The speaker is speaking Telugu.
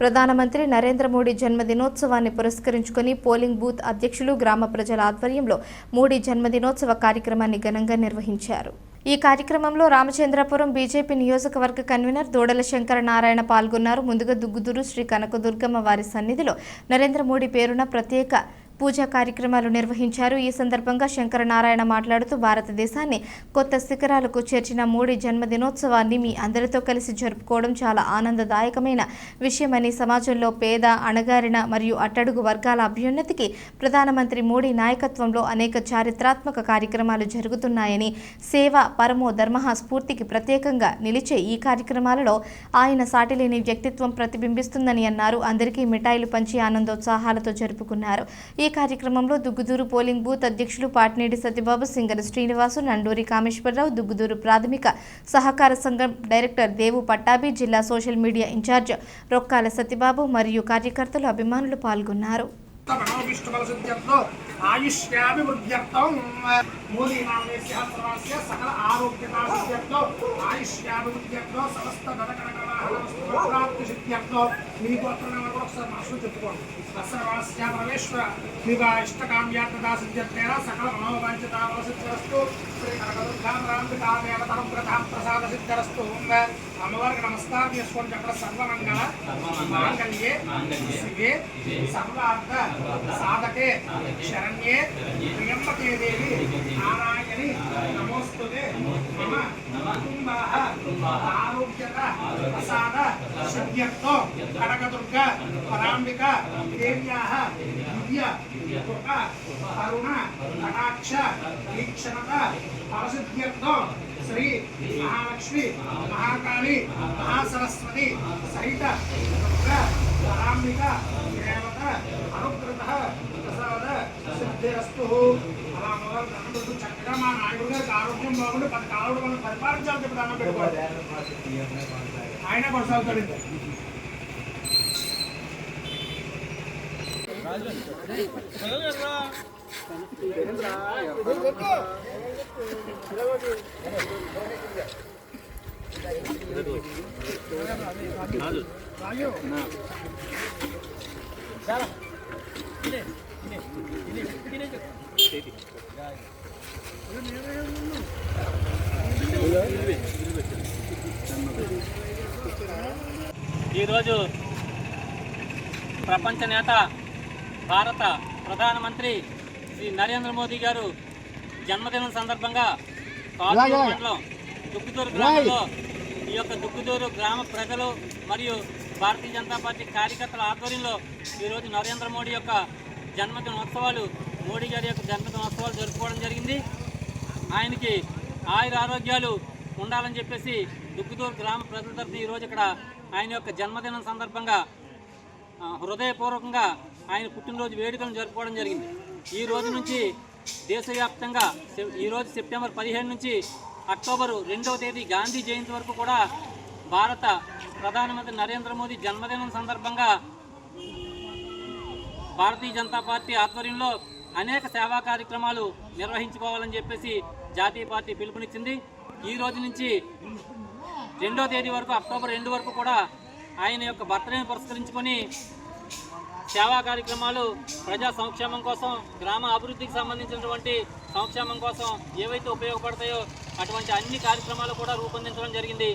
ప్రధానమంత్రి నరేంద్ర మోడీ జన్మదినోత్సవాన్ని పురస్కరించుకొని పోలింగ్ బూత్ అధ్యక్షులు గ్రామ ప్రజల ఆధ్వర్యంలో మోడీ జన్మదినోత్సవ కార్యక్రమాన్ని ఘనంగా నిర్వహించారు. ఈ కార్యక్రమంలో రామచంద్రపురం బీజేపీ నియోజకవర్గ కన్వీనర్ దోడల శంకర నారాయణ పాల్గొన్నారు. ముందుగా దుగ్గుదూరు శ్రీ కనకదుర్గమ్మ వారి సన్నిధిలో నరేంద్ర మోడీ పేరున ప్రత్యేక పూజా కార్యక్రమాలు నిర్వహించారు. ఈ సందర్భంగా శంకరనారాయణ మాట్లాడుతూ భారతదేశాన్ని కొత్త శిఖరాలకు చేర్చిన మోడీ జన్మదినోత్సవాన్ని మీ అందరితో కలిసి జరుపుకోవడం చాలా ఆనందదాయకమైన విషయమని సమాజంలో పేద అణగారిన మరియు అట్టడుగు వర్గాల అభ్యున్నతికి ప్రధానమంత్రి మోడీ నాయకత్వంలో అనేక చారిత్రాత్మక కార్యక్రమాలు జరుగుతున్నాయని సేవ పరమో ధర్మ స్ఫూర్తికి ప్రత్యేకంగా నిలిచే ఈ కార్యక్రమాలలో ఆయన సాటిలేని వ్యక్తిత్వం ప్రతిబింబిస్తుందని అన్నారు. అందరికీ మిఠాయిలు పంచి ఆనందోత్సాహాలతో జరుపుకున్నారు. ఈ ఈ కార్యక్రమంలో దుగ్గుదూరు పోలింగ్ బూత్ అధ్యక్షులు పాటినేడి సత్యబాబు సింగర శ్రీనివాసు నండూరి కామేశ్వరరావు దుగ్గుదూరు ప్రాథమిక సహకార సంఘం డైరెక్టర్ దేవు పట్టాభి జిల్లా social media incharge Rokkala Satyababu మరియు కార్యకర్తలు అభిమానులు పాల్గొన్నారు. మనోవిష్ణుబలసిద్ధ్యర్థో ఆయుష్యాభివృద్ధ్యర్థం మూలీనామేస్య సర్వస్య సకల ఆరోగ్యతా సిద్ధ్యర్థో ఆయుష్యాభివృద్ధ్యర్థో సమస్త గణకణకవాహనప్రాప్తి సిద్ధ్యర్థో మీ గోత్రనామా కూడా ఒకసారి మనసులో చెప్పుకోండి సర్వస్య పరమేశ్వర మీకు ఆ ఇష్టకామ్యార్థదా సిద్ధ్యర్థేన సకల మనోవాంఛతా బలసిద్ధ్యరస్తు శ్రీ కనకదుర్గామరాంబికాదేవతరం ప్రధాన ప్రసాద సిద్ధ్యరస్తు అమ్మవారికి నమస్కారం చేసుకోండి అక్కడ సర్వమంగళ. మాంగళ్యే శివే సర్వార్థ సాధకే శరణ్యే ప్రియంబకే దేవి నారాయణి నమోస్తుతే మమ కుటుంబాః ఆరోగ్యత ప్రసాద సిద్ధ్యర్థో కనకదుర్గ పరాంబిక దేవ్యాః దివ్య. కృప కరుణ కటాక్ష వీక్షణత ఫలసిద్ధ్యర్థో శ్రీ మహాలక్ష్మి మహాకాళి మహాసరస్వతి సహిత దుర్గ దేవత అనుకృత ప్రసాద సిద్ధిరస్తు. అలా మొదలు చక్కగా మా నాయుడు గారికి ఆరోగ్యం బాగుండి పది కాలుడు మనం పరిపాలించాలి చెప్పి దండం పెట్టుకోవాలి. ఆయన కొనసాగుతాడు ఇంకా. ఈరోజు ప్రపంచ నేత భారత ప్రధానమంత్రి శ్రీ నరేంద్ర మోదీ గారు జన్మదినం సందర్భంగా కాల్వూరు మండలం దుక్కుదూరు గ్రామంలో ఈ యొక్క దుక్కుదూరు గ్రామ ప్రజలు మరియు భారతీయ జనతా పార్టీ కార్యకర్తల ఆధ్వర్యంలో ఈరోజు నరేంద్ర మోడీ యొక్క జన్మదినోత్సవాలు మోడీ గారి యొక్క జన్మదినోత్సవాలు జరుపుకోవడం జరిగింది. ఆయనకి ఆయుర ఆరోగ్యాలు ఉండాలని చెప్పేసి దుగ్గుదూరు గ్రామ ప్రజల తరఫున ఈరోజు ఇక్కడ ఆయన యొక్క జన్మదినం సందర్భంగా హృదయపూర్వకంగా ఆయన పుట్టినరోజు వేడుకలను జరుపుకోవడం జరిగింది. ఈ రోజు నుంచి దేశవ్యాప్తంగా ఈరోజు సెప్టెంబర్ పదిహేను నుంచి అక్టోబరు రెండవ తేదీ గాంధీ జయంతి వరకు కూడా భారత ప్రధానమంత్రి నరేంద్ర మోదీ జన్మదినం సందర్భంగా భారతీయ జనతా పార్టీ ఆధ్వర్యంలో అనేక సేవా కార్యక్రమాలు నిర్వహించుకోవాలని చెప్పేసి జాతీయ పార్టీ పిలుపునిచ్చింది. ఈ రోజు నుంచి రెండో తేదీ వరకు అక్టోబర్ రెండు వరకు కూడా ఆయన యొక్క బర్త్డేని పురస్కరించుకొని సేవా కార్యక్రమాలు ప్రజా సంక్షేమం కోసం గ్రామ అభివృద్ధికి సంబంధించినటువంటి సంక్షేమం కోసం ఏవైతే ఉపయోగపడతాయో అటువంటి అన్ని కార్యక్రమాలు కూడా రూపొందించడం జరిగింది.